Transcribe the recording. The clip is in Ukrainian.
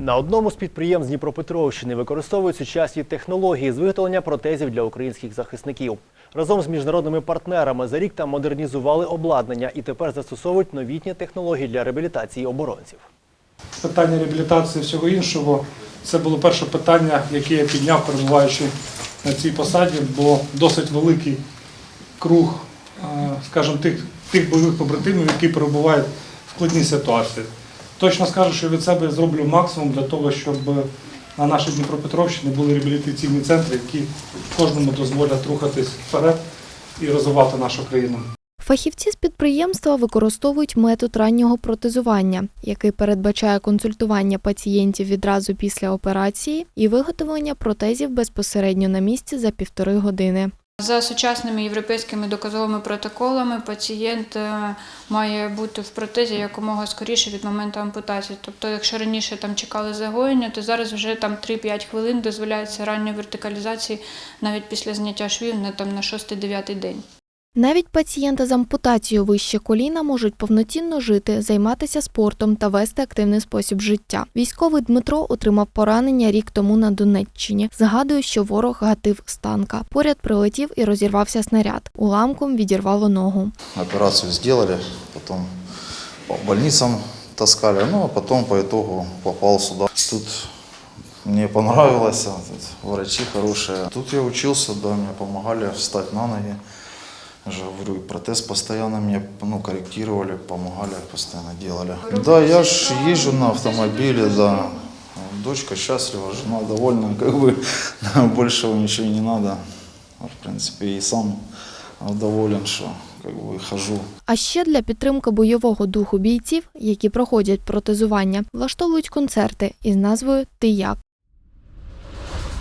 На одному з підприємств Дніпропетровщини використовують сучасні технології з виготовлення протезів для українських захисників. Разом з міжнародними партнерами за рік там модернізували обладнання і тепер застосовують новітні технології для реабілітації оборонців. Питання реабілітації всього іншого це було перше питання, яке я підняв, перебуваючи на цій посаді, бо досить великий круг, е, скажімо, тих, тих бойових побратимів, які перебувають в складній ситуації. Точно скажу, що від себе зроблю максимум для того, щоб на нашій Дніпропетровщині були реабілітаційні центри, які кожному дозволять рухатись вперед і розвивати нашу країну. Фахівці з підприємства використовують метод раннього протезування, який передбачає консультування пацієнтів відразу після операції і виготовлення протезів безпосередньо на місці за півтори години. За сучасними європейськими доказовими протоколами пацієнт е, має бути в протезі якомога скоріше від моменту ампутації. Тобто, якщо раніше там чекали загоєння, то зараз вже там 3-5 хвилин дозволяється ранньої вертикалізації навіть після зняття швів на там на 6-9 день. Навіть пацієнти з ампутацією вище коліна можуть повноцінно жити, займатися спортом та вести активний спосіб життя. Військовий Дмитро отримав поранення рік тому на Донеччині. Згадує, що ворог гатив з танка. Поряд прилетів і розірвався снаряд. Уламком відірвало ногу. Операцию сделали, потом по больницам таскали, ну а потом по итогу попал сюда. Тут мне тут врачи хорошие. Тут я учился, да, мне помогали встать на ноги. Я же говорю, и протез постоянно мне ну, корректировали, помогали, постоянно делали. Да, я ж езжу на автомобиле, да. Дочка счастлива, жена довольна, как бы большего ничего не надо. В принципе, и сам доволен, что как бы хожу. А ще для підтримки бойового духу бійців, які проходять протезування, влаштовують концерти із назвою Ти як.